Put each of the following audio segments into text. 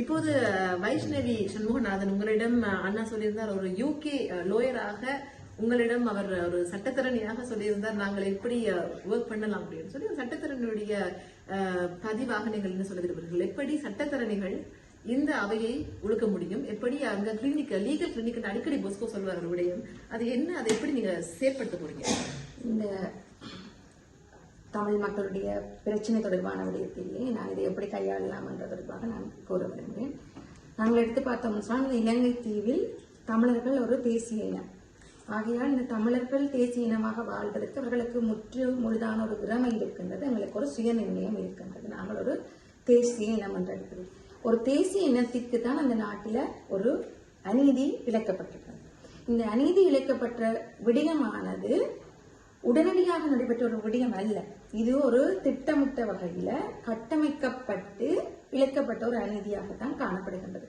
இப்போது வைஷ்ணவி சண்முகநாதன் உங்களிடம் அண்ணா சொல்லியிருந்தார் ஒரு யூகே லோயராக உங்களிடம் அவர் ஒரு சட்டத்திறனியாக சொல்லியிருந்தார். நாங்கள் எப்படி ஒர்க் பண்ணலாம் அப்படின்னு சொல்லி அந்த சட்டத்தரணியுடைய பதிவாக நீங்கள் என்ன சொல்ல விரும்புகிறீர்கள் எப்படி சட்டத்திறனிகள் இந்த அவையை ஒழுக்க முடியும்? எப்படி அங்க கிளினிக் லீகல் கிளினிக் அடிக்கடி போஸ்கோ சொல்வார்கள் விடயம் அது என்ன? அதை எப்படி நீங்க செயற்படுத்த போறீங்க? இந்த தமிழ் மக்களுடைய பிரச்சனை தொடர்பான விடயத்திலே நான் இதை எப்படி கையாளலாம் என்ற தொடர்பாக நான் கூற விரும்புகிறேன். நாங்கள் எடுத்து பார்த்தோம்னு சொன்னால் இந்த இலங்கை தீவில் தமிழர்கள் ஒரு தேசிய இனம். ஆகையால் இந்த தமிழர்கள் தேசிய இனமாக வாழ்வதற்கு அவர்களுக்கு முற்று முழுதான ஒரு உரிமை இருக்கின்றது எங்களுக்கு ஒரு சுயநிர்ணயம் இருக்கின்றது. நாங்கள் ஒரு தேசிய இனம் என்று எடுக்கிறோம். ஒரு தேசிய இனத்திற்கு தான் அந்த நாட்டில் ஒரு அநீதி இழைக்கப்பட்டிருக்கிறது இந்த அநீதி இழைக்கப்பட்ட விடயமானது உடனடியாக நடைபெற்ற ஒரு விடயம் அல்ல. இது ஒரு திட்டமிட்ட வகையில கட்டமைக்கப்பட்டு இழைக்கப்பட்ட ஒரு அநீதியாகத்தான் காணப்படுகின்றது.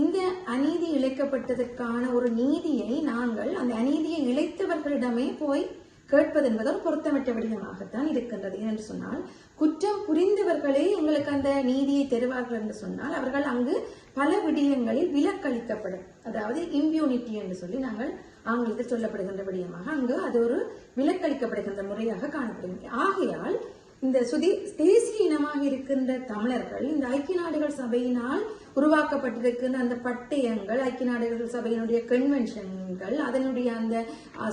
இந்த அநீதி இழைக்கப்பட்டதற்கான ஒரு நீதியை நாங்கள் அந்த அநீதியை இழைத்தவர்களிடமே போய் கேட்பது என்பது ஒரு பொருத்தமற்ற விடயமாகத்தான் இருக்கின்றது. என்று சொன்னால் குற்றம் புரிந்தவர்களே எங்களுக்கு அந்த நீதியை தருவார்கள் என்று சொன்னால் அவர்கள் அங்கு பல விடயங்களில் விலக்களிக்கப்படும். அதாவது இம்யூனிட்டி என்று சொல்லி நாங்கள் ஆங்கிலத்தில் சொல்லப்படுகின்ற விடயமாக அங்கு அது ஒரு விலக்களிக்கப்படுகின்ற முறையாக காணப்படுகிறது ஆகையால் இந்த சுதி தேசிய இனமாக இருக்கின்ற தமிழர்கள் இந்த ஐக்கிய நாடுகள் சபையினால் உருவாக்கப்பட்டிருக்கின்ற அந்த பட்டயங்கள் ஐக்கிய நாடுகள் சபையினுடைய கன்வென்ஷன்கள் அதனுடைய அந்த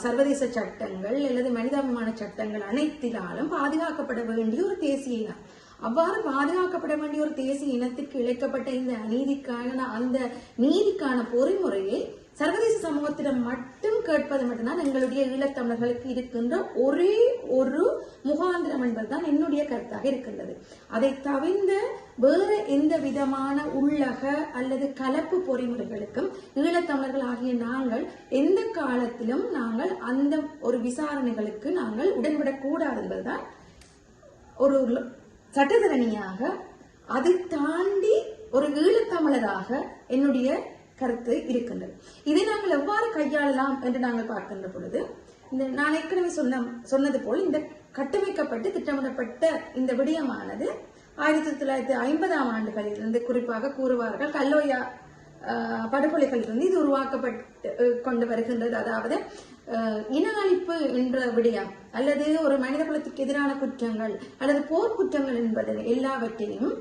சர்வதேச சட்டங்கள் அல்லது மனிதாபிமான சட்டங்கள் அனைத்தினாலும் பாதுகாக்கப்பட வேண்டிய ஒரு தேசிய இனம். அவ்வாறு பாதுகாக்கப்பட வேண்டிய ஒரு தேசிய இனத்திற்கு இழைக்கப்பட்ட இந்த அநீதிக்கான அந்த நீதிக்கான பொறிமுறையை சர்வதேச சமூகத்திடம் மட்டும் கேட்பது மட்டும்தான் எங்களுடைய ஈழத்தமிழர்களுக்கு இருக்கின்ற ஒரே ஒரு முகாந்திரம் என்பதுதான் என்னுடைய கருத்தாக இருக்கின்றது. அதை தவிர்ந்த வேறு எந்த விதமான உள்ளக அல்லது கலப்பு பொறிமுறைகளுக்கும் ஈழத்தமிழர்கள் ஆகிய நாங்கள் எந்த காலத்திலும் நாங்கள் அந்த ஒரு விசாரணைகளுக்கு நாங்கள் உடன்படக்கூடாது என்பதுதான் ஒரு சட்டத்தரணியாக அதை தாண்டி ஒரு ஈழத்தமிழராக என்னுடைய கருத்து இருக்கின்றது. இதை நாங்கள் எவ்வாறு கையாளலாம் என்று நாங்கள் பார்க்கின்ற பொழுது இந்த நான் ஏற்கனவே சொன்ன சொன்னது போல் இந்த கட்டமைக்கப்பட்டு திட்டமிடப்பட்ட இந்த விடயமானது ஆயிரத்தி தொள்ளாயிரத்தி ஐம்பதாம் ஆண்டுகளிலிருந்து குறிப்பாக கூறுவார்கள் கல்லோயா படுகொலைகளிலிருந்து இது உருவாக்கப்பட்டு கொண்டு வருகின்றது. அதாவது இன அழிப்பு என்ற விடயம் அல்லது ஒரு மனித குலத்துக்கு எதிரான குற்றங்கள் அல்லது போர் குற்றங்கள் என்பது எல்லாவற்றையும்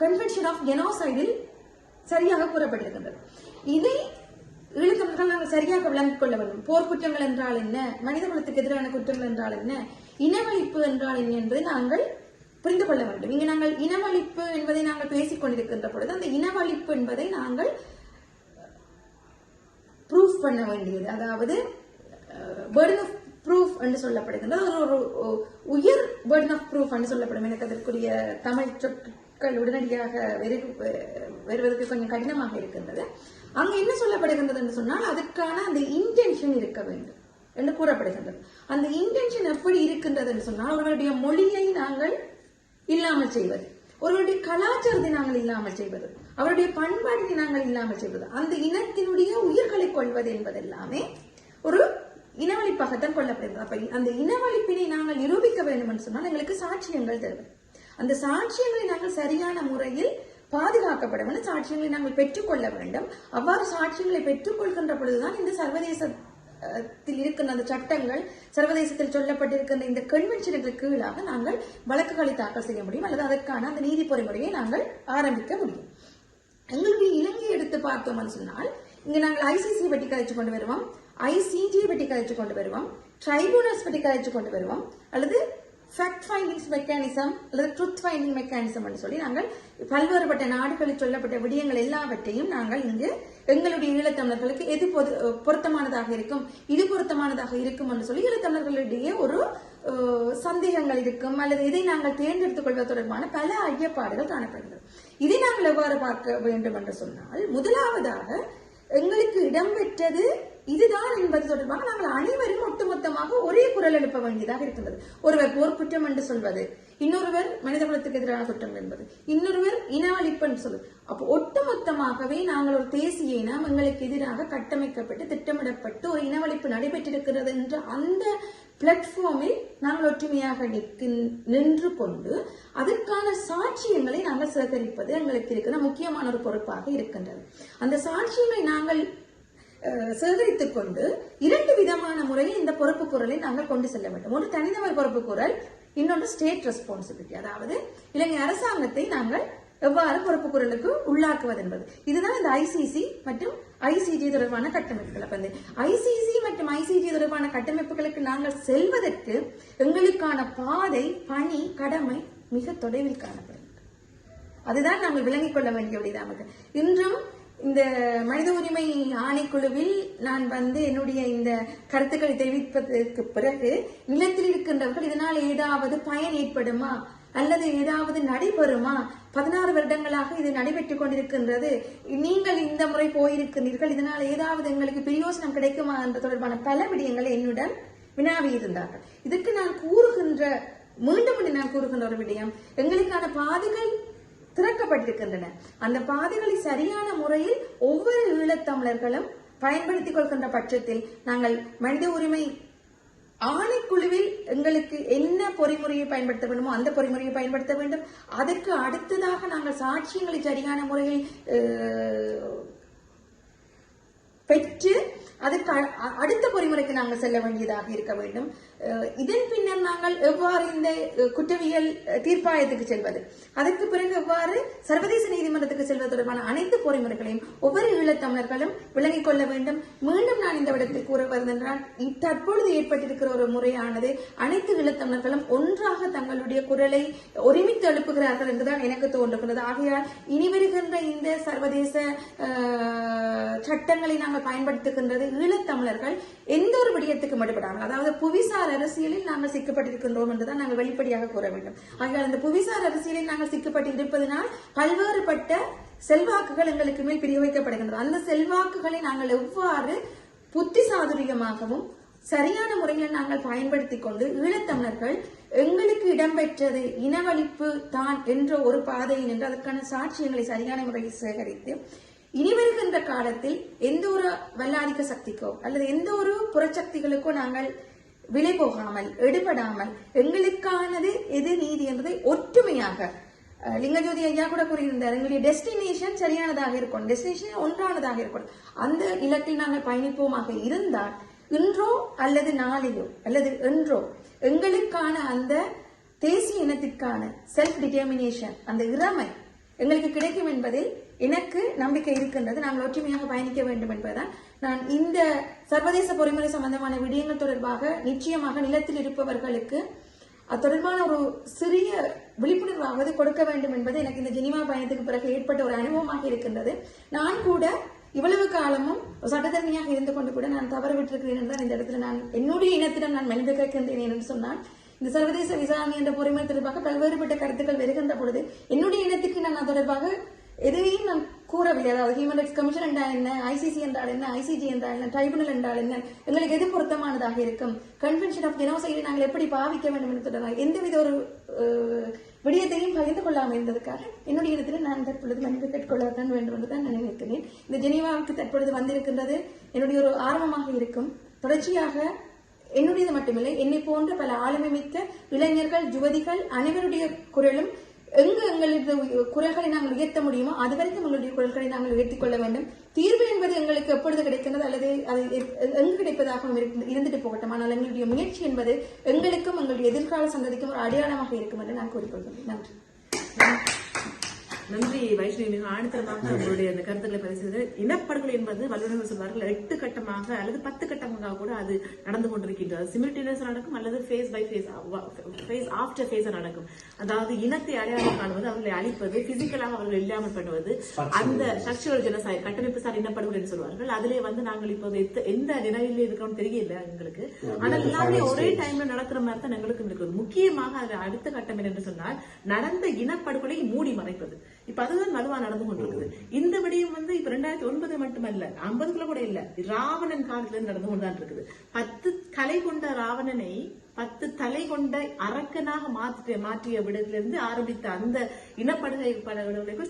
கன்வென்ஷன் ஆஃப் ஜெனோசைடில் சரியாக கூறப்பட்டிருக்கின்றது. இதை ஈழத்தமிழர்கள் நாங்கள் சரியாக விளங்கிக் கொள்ள வேண்டும். போர்க்குற்றங்கள் என்றால் என்ன? மனித குலத்துக்கு எதிரான குற்றங்கள் என்றால் என்ன? இனவழிப்பு என்றால் என்ன என்பதை நாங்கள் புரிந்து கொள்ள வேண்டும். இங்கு நாங்கள் இனவழிப்பு என்பதை நாங்கள் பேசிக் கொண்டிருக்கின்ற பொழுது அந்த இனவழிப்பு என்பதை நாங்கள் ப்ரூஃப் பண்ண வேண்டியது. அதாவது பேர்டன் ஆஃப் ப்ரூஃப் என்று சொல்லப்படுகின்றது. ஒரு ஒரு உயர் பேர்டன் ஆஃப் ப்ரூஃப் என்று சொல்லப்படும். எனக்கு அதற்குரிய தமிழ் மக்கள் உடனடியாக வெறு- வருவதற்கு கொஞ்சம் கடினமாக இருக்கின்றது. அங்கு என்ன சொல்லப்படுகின்றது என்று சொன்னால் அதுக்கான அந்த இன்டென்ஷன் இருக்க வேண்டும் என்று கூறப்படுகின்றது. அந்த இன்டென்ஷன் எப்படி இருக்கின்றது என்று சொன்னால் அவர்களுடைய மொழியை நாங்கள் இல்லாமல் செய்வது ஒருவருடைய கலாச்சாரத்தை நாங்கள் இல்லாமல் செய்வது அவருடைய பண்பாட்டை நாங்கள் இல்லாமல் செய்வது அந்த இனத்தினுடைய உயிர்களை கொள்வது என்பதெல்லாமே ஒரு இனவழிப்பாகத்தான் கொள்ளப்படுகிறது. அப்ப அந்த இனவழிப்பினை நாங்கள் நிரூபிக்க வேண்டும் என்று சொன்னால் எங்களுக்கு சாட்சியங்கள் தேவை. அந்த சாட்சியங்களை நாங்கள் சரியான முறையில் பாதுகாக்கப்பட வேண்டும் சாட்சியங்களை நாங்கள் பெற்றுக்கொள்ள வேண்டும். அவ்வாறு சாட்சியங்களை பெற்றுக்கொள்கின்ற பொழுதுதான் இந்த சர்வதேச இருக்கின்ற அந்த சட்டங்கள் சர்வதேசத்தில் சொல்லப்பட்டிருக்கின்ற இந்த கன்வென்ஷனுக்கு கீழாக நாங்கள் வழக்குகளை தாக்கல் செய்ய முடியும் அல்லது அதற்கான அந்த நீதி பொறிமுறையை நாங்கள் ஆரம்பிக்க முடியும். எங்களுடைய இலங்கையை எடுத்து பார்த்தோம்னு சொன்னால் இங்க நாங்கள் ஐசிசி பற்றி கதைச்சு கொண்டு வருவோம். ஐசிஜி பற்றி கதைச்சு கொண்டு வருவோம். ட்ரைபுனல்ஸ் பற்றி கதைச்சு கொண்டு வருவோம். அல்லது ஃபேக்ட் ஃபைண்டிங்ஸ் மெக்கானிசம் அல்லது ட்ரூத் ஃபைண்டிங் மெக்கானிசம் என்று சொல்லி நாங்கள் பல்வேறுபட்ட நாடுகளில் சொல்லப்பட்ட விடயங்கள் எல்லாவற்றையும் நாங்கள் இங்கு எங்களுடைய ஈழத்தமிழர்களுக்கு எது பொது பொருத்தமானதாக இருக்கும் இது பொருத்தமானதாக இருக்கும் என்று சொல்லி ஈழத்தமிழர்களிடையே ஒரு சந்தேகங்கள் இருக்கும் அல்லது இதை நாங்கள் தேர்ந்தெடுத்துக் கொள்வது தொடர்பான பல ஐயப்பாடுகள் காணப்படுகிறது. இதை நாங்கள் எவ்வாறு பார்க்க வேண்டும் என்று சொன்னால் முதலாவதாக எங்களுக்கு இடம் பெற்றது இதுதான் என்பது தொடர்பாக நாங்கள் அனைவரும் ஒட்டுமொத்தமாக ஒரே குரல் எழுப்ப வேண்டியதாக இருக்கின்றது. ஒருவர் போர் குற்றம் என்று சொல்வது இன்னொருவர் மனித குலத்துக்கு எதிரான குற்றம் என்பது இன்னொருவர் இன அழிப்பு என்று சொல்வது. அப்போ ஒட்டுமொத்தமாகவே நாங்கள் ஒரு தேசிய இனம் எங்களுக்கு எதிராக கட்டமைக்கப்பட்டு திட்டமிடப்பட்டு ஒரு இனவழிப்பு நடைபெற்றிருக்கிறது என்ற அந்த பிளாட்ஃபார்மில் நாங்கள் ஒற்றுமையாக நிற்கின் நின்று கொண்டு அதற்கான சாட்சியங்களை நாங்கள் சேகரிப்பது எங்களுக்கு இருக்கிற முக்கியமான ஒரு பொறுப்பாக இருக்கின்றது. அந்த சாட்சியங்களை நாங்கள் சேகரித்துக் கொண்டு இரண்டு விதமான முறையில் இந்த பொறுப்பு குரலை நாங்கள் கொண்டு செல்ல வேண்டும். ஒன்று தனிநபர் பொறுப்பு குரல் இன்னொன்று ஸ்டேட் ரெஸ்பான்சிபிலிட்டி. அதாவது இலங்கை அரசாங்கத்தை நாங்கள் எவ்வாறு பொறுப்பு குரலுக்கு உள்ளாக்குவது என்பது. இதுதான் இந்த ஐசிசி மற்றும் ஐசிஜி தொடர்பான கட்டமைப்புகள். அப்ப இந்த ஐசிசி மற்றும் ஐசிஜி தொடர்பான கட்டமைப்புகளுக்கு நாங்கள் செல்வதற்கு எங்களுக்கான பாதை பணி கடமை மிக தொலைவில் காணப்படும் அதுதான் நாங்கள் விளங்கிக் கொள்ள வேண்டியதாக இன்றும் இந்த மனித உரிமை ஆணைக்குழுவில் நான் வந்து என்னுடைய இந்த கருத்துக்களை தெரிவிப்பதற்கு பிறகு நிலத்தில் இருக்கின்றவர்கள் இதனால் ஏதாவது பயன் ஏற்படுமா? அல்லது ஏதாவது நடைபெறுமா? பதினாறு வருடங்களாக இது நடைபெற்றுக் கொண்டிருக்கின்றது. நீங்கள் இந்த முறை போயிருக்கிறீர்கள் இதனால் ஏதாவது எங்களுக்கு பிரயோசனம் கிடைக்குமா என்ற தொடர்பான பல விடயங்களை என்னுடன் வினாவி இருந்தார்கள். இதற்கு நான் கூறுகின்ற மீண்டும் மீண்டும் நான் கூறுகின்ற ஒரு விடயம் எங்களுக்கான பாதைகள் திறக்கப்பட்டிருக்கின்றன. அந்த பாதைகளை சரியான முறையில் ஒவ்வொரு ஈழத்தமிழர்களும் பயன்படுத்திக் கொள்கின்ற பட்சத்தில் நாங்கள் மனித உரிமை ஆணைக்குழுவில் எங்களுக்கு என்ன பொறிமுறையை பயன்படுத்த வேண்டுமோ அந்த பொறிமுறையை பயன்படுத்த வேண்டும். அதற்கு அடுத்ததாக நாங்கள் சாட்சியங்களை சரியான முறையில் பெற்று அதுக்கு அடுத்த பொறிமுறைக்கு நாங்கள் செல்ல வேண்டியதாக இருக்க வேண்டும். இதன் பின்னர் நாங்கள் எவ்வாறு இந்த குற்றவியல் தீர்ப்பாயத்துக்கு செல்வது? அதற்கு பிறகு எவ்வாறு சர்வதேச நீதிமன்றத்துக்கு செல்வது தொடர்பான அனைத்து பொறிமுறைகளையும் ஒவ்வொரு ஈழத்தமிழர்களும் விளங்கிக் கொள்ள வேண்டும். மீண்டும் நான் இந்த இடத்தில் கூற வருகின்றால் தற்பொழுது ஏற்பட்டிருக்கிற ஒரு முறையானது அனைத்து ஈழத்தமிழர்களும் ஒன்றாக தங்களுடைய குரலை ஒருமித்து எழுப்புகிறார்கள் என்றுதான் எனக்கு தோன்றுகிறது ஆகையால் இனி வருகின்ற இந்த சர்வதேச சட்டங்களை நாங்கள் பயன்படுத்துகின்றது ஈழத்தமிழர்கள் எந்த ஒரு விடயத்துக்கு மட்டுப்படாமல் அதாவது புவிசார் அரசியலில் நாங்கள் சிக்கப்பட்டிருக்கின்றோம் என்றுதான் நாங்கள் வெளிப்படையாக கூற வேண்டும். ஆகையால் அந்த புவிசார் அரசியலில் நாங்கள் சிக்கப்பட்டு இருப்பதனால் பல்வேறுபட்ட செல்வாக்குகள் எங்களுக்கு மேல் பிரியோகிக்கப்படுகின்றது அந்த செல்வாக்குகளை நாங்கள் எவ்வாறு புத்தி சாதுரியமாகவும் சரியான முறையில் நாங்கள் பயன்படுத்தி கொண்டு ஈழத்தமிழர்கள் எங்களுக்கு இடம்பெற்றது இனவழிப்பு தான் என்ற ஒரு பாதையில் நின்று அதற்கான சாட்சியங்களை சரியான முறையில் சேகரித்து இனி வருகின்ற காலத்தில் எந்த ஒரு வல்லாதிக்க சக்திக்கோ அல்லது எந்த ஒரு புறச்சக்திகளுக்கோ நாங்கள் விலை போகாமல் எடுபடாமல் எங்களுக்கானது எது நீதி என்பதை ஒற்றுமையாக லிங்கஜோதி ஐயா கூட கூறியிருந்தார் எங்களுடைய டெஸ்டினேஷன் சரியானதாக இருக்கும் டெஸ்டினேஷன் ஒன்றானதாக இருக்கும் அந்த இலக்கில் நாங்கள் பயணிப்போமாக இருந்தால் இன்றோ அல்லது நாளையோ அல்லது என்றோ எங்களுக்கான அந்த தேசிய இனத்திற்கான செல்ஃப் டிட்டர்மினேஷன் அந்த இறமை எங்களுக்கு கிடைக்கும் என்பதில் எனக்கு நம்பிக்கை இருக்கின்றது நாங்கள் ஒற்றுமையாக பயணிக்க வேண்டும் என்பதுதான். நான் இந்த சர்வதேச பொறிமுறை சம்பந்தமான விடயங்கள் தொடர்பாக நிச்சயமாக நிலத்தில் இருப்பவர்களுக்கு அது தொடர்பான ஒரு சிறிய விழிப்புணர்வாவது கொடுக்க வேண்டும் என்பது எனக்கு இந்த ஜெனிமா பயணத்துக்கு பிறகு ஏற்பட்ட ஒரு அனுபவமாக இருக்கின்றது. நான் கூட இவ்வளவு காலமும் ஒரு சட்டத்தரணியாக இருந்து கொண்டு கூட நான் தவறு விட்டிருக்கிறேன் என்றால் இந்த இடத்துல நான் என்னுடைய இனத்திடம் நான் மனித கேட்கின்றேன் என்று சொன்னால் இந்த சர்வதேச விசாரணை என்ற பொறுமை தொடர்பாக பல்வேறுபட்ட கருத்துக்கள் வருகின்ற பொழுது என்னுடைய இனத்துக்கு நான் தொடர்பாக எதையும் நான் கூறவில்லை. அதாவது ஹியூமன் ரைட்ஸ் கமிஷன் என்றால் என்ன? ஐசிசி என்றால் என்ன? ஐசிஜி என்றால் என்ன? ட்ரைபுனல் என்றால் என்ன? எங்களுக்கு எது பொருத்தமானதாக இருக்கும்? கன்வென்ஷன் ஆஃப் ஜெனோசைடை நாங்கள் எப்படி பாவிக்க வேண்டும் என்று தொடர்பாக எந்தவித ஒரு விடயத்தையும் பகிர்ந்து கொள்ளாமல் இருந்ததுக்காக என்னுடைய இடத்தில் நான் தற்பொழுது மன்னிப்பு கேட்டுக்கொள்ளத்தான் வேண்டும் என்று தான் நான் நினைக்கிறேன். இந்த ஜெனீவாவுக்கு தற்பொழுது வந்திருக்கின்றது என்னுடைய ஒரு ஆர்வமாக இருக்கும். தொடர்ச்சியாக என்னுடையது மட்டுமில்லை என்னை போன்ற பல ஆளுமை மிக்க இளைஞர்கள் யுவதிகள் அனைவருடைய குரலும் எங்கு எங்களது குரல்களை நாங்கள் உயர்த்த முடியுமோ அது வரைக்கும் எங்களுடைய குரல்களை நாங்கள் உயர்த்திக் கொள்ள வேண்டும். தீர்வு என்பது எங்களுக்கு எப்பொழுது கிடைக்கின்றது அல்லது அது எங்கு கிடைப்பதாகவும் இருந்துட்டு போகட்டும். ஆனால் எங்களுடைய முயற்சி என்பது எங்களுக்கும் எங்களுடைய எதிர்கால சந்ததிக்கும் ஒரு அடையாளமாக இருக்கும் என்று நான் கூறிக்கொள்கிறேன். நன்றி. நன்றி வைஷ்ணவி. மிக ஆணித்தரமாக உங்களுடைய அந்த கருத்துக்களை பதிவு இனப்படுகொலை என்பது வல்லுநர்கள் சொல்வார்கள். எட்டு கட்டமாக அல்லது பத்து கட்டமாக கூட அது நடந்து கொண்டிருக்கின்றது. சிமில்டேனியஸ் நடக்கும் அல்லது phase by phase phase after phase நடக்கும். அதாவது இனத்தை அடையாளம் காணுவது அவர்களை அழிப்பது பிசிக்கலாக அவர்கள் இல்லாமல் பண்ணுவது. அந்த ஸ்ட்ரக்சரல் ஜெனசாய் கட்டமைப்பு சார் இனப்படுகொலை என்று சொல்வார்கள். அதிலே வந்து நாங்கள் இப்போது எத்த- எந்த நிலையில இருக்கிறோம் தெரியல எங்களுக்கு. ஆனால் எல்லாமே ஒரே டைம்ல நடக்கிற மாதிரி தான் எங்களுக்கு இருக்குது. முக்கியமாக அதுல அடுத்த கட்டம் என்று சொன்னால் நடந்த இனப்படுகொலை மூடி மறைப்பது. இப்ப அதுதான் வலுவா நடந்து கொண்டிருக்குது. இந்த விடயம் வந்து இப்ப ரெண்டாயிரத்தி ஒன்பது மட்டுமல்ல ஐம்பதுக்குள்ள கூட இல்ல. ராவணன் காலத்துல இருந்து நடந்து கொண்டுதான் இருக்குது. பத்து கலை கொண்ட ராவணனை பத்து தலை கொண்ட அரக்கனாக மாற்றிய மாற்றிய விடத்திலிருந்து ஆரம்பித்த அந்த இனப்படுகை பல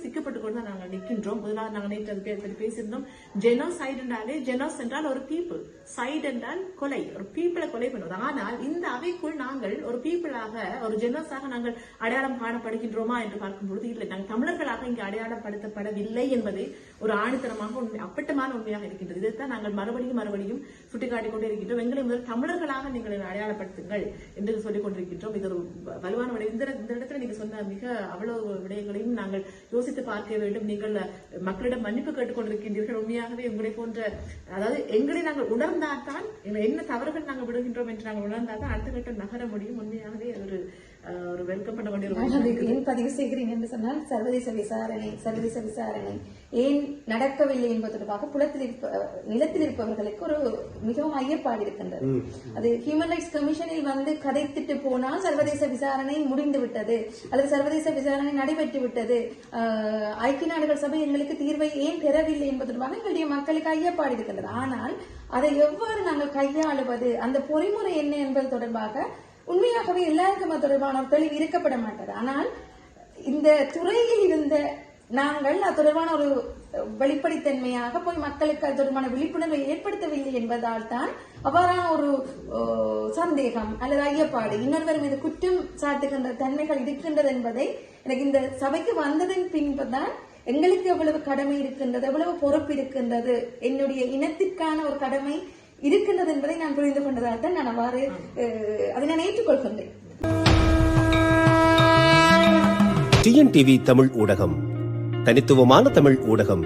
சிக்கப்பட்டு கொண்டு தான் நாங்கள் நிற்கின்றோம். முதலாவது நாங்கள் நேற்று அது பேசியிருந்தோம் பற்றி பேசியிருந்தோம். ஜெனோசைடு என்றாலே ஜெனோஸ் என்றால் ஒரு பீப்புள் சைடு என்றால் கொலை. ஒரு பீப்புளை கொலை பண்ணுவது. ஆனால் இந்த அவைக்குள் நாங்கள் ஒரு பீப்புளாக ஒரு ஜெனோஸாக நாங்கள் அடையாளம் காணப்படுகின்றோமா என்று பார்க்கும் பொழுது இல்லை நாங்கள் தமிழர்களாக இங்கு அடையாளப்படுத்தப்படவில்லை என்பதை ஒரு ஆணித்தனமாக உண்மை அப்பட்டமான உண்மையாக இருக்கின்றது. இதைத்தான் நாங்கள் மறுபடியும் மறுபடியும் சுட்டிக்காட்டிக் கொண்டே இருக்கின்றோம். எங்களை முதல் தமிழர்களாக நீங்கள் அடையாளப்படுத்துங்கள். அடையாளப்படுத்துங்கள் என்று சொல்லிக் கொண்டிருக்கின்றோம். இது ஒரு வலுவான விடயம். இந்த இந்த இடத்துல நீங்க சொன்ன மிக அவ்வளவு விடயங்களையும் நாங்கள் யோசித்து பார்க்க வேண்டும். நீங்கள் மக்களிடம் மன்னிப்பு கேட்டுக்கொண்டிருக்கின்றீர்கள் உண்மையாகவே உங்களை போன்ற அதாவது எங்களை நாங்கள் உணர்ந்தால்தான் தான் என்ன தவறுகள் நாங்கள் விடுகின்றோம் என்று நாங்கள் உணர்ந்தால்தான் அடுத்த கட்டம் நகர முடியும். உண்மையாகவே பண்ண வேண்டிய ஏன் பதிவு செய்கிறேன் என்று சொன்னால் சர்வதேச விசாரணை சர்வதேச விசாரணை. ஏன் நடக்கவில்லை என்பது தொடர்பாக புலத்தில் இருப்ப நிலத்தில் இருப்பவர்களுக்கு ஒரு மிகவும் ஐயப்பாடு இருக்கின்றது. அது ஹியூமன் ரைட்ஸ் கமிஷனில் வந்து கதைத்திட்டு போனால் சர்வதேச விசாரணை முடிந்து விட்டது அல்லது சர்வதேச விசாரணை நடைபெற்று விட்டது ஆஹ், ஐக்கிய நாடுகள் சபை எங்களுக்கு தீர்வை ஏன் பெறவில்லை என்பது தொடர்பாக எங்களுடைய மக்களுக்கு ஐயப்பாடு இருக்கின்றது. ஆனால் அதை எவ்வாறு நாங்கள் கையாளுவது? அந்த பொறிமுறை என்ன என்பது தொடர்பாக உண்மையாகவே எல்லாருக்கும் அது தொடர்பான ஒரு தெளிவு இருக்கப்பட மாட்டது ஆனால் இந்த துறையில் இருந்த நாங்கள் அது தொடர்பான ஒரு வெளிப்படைத்தன்மையாக போய் மக்களுக்கு அது தொடர்பான விழிப்புணர்வை ஏற்படுத்தவில்லை என்பதால் தான் அவ்வாறான ஒரு சந்தேகம் அல்லது ஐயப்பாடு இன்னொருவர் மீது குற்றம் சாத்துகின்ற தன்மைகள் இருக்கின்றது என்பதை எனக்கு இந்த சபைக்கு வந்ததன் பின்புதான் எங்களுக்கு எவ்வளவு கடமை இருக்கின்றது எவ்வளவு பொறுப்பு இருக்கின்றது என்னுடைய இனத்திற்கான ஒரு கடமை இருக்கின்றது என்பதை நான் புரிந்து கொண்டதால் தான் நான் அவ்வாறு அதை நான் ஏற்றுக்கொள்கின்றேன். டிஎன்டிவி தமிழ் ஊடகம். தனித்துவமான தமிழ் ஊடகம்.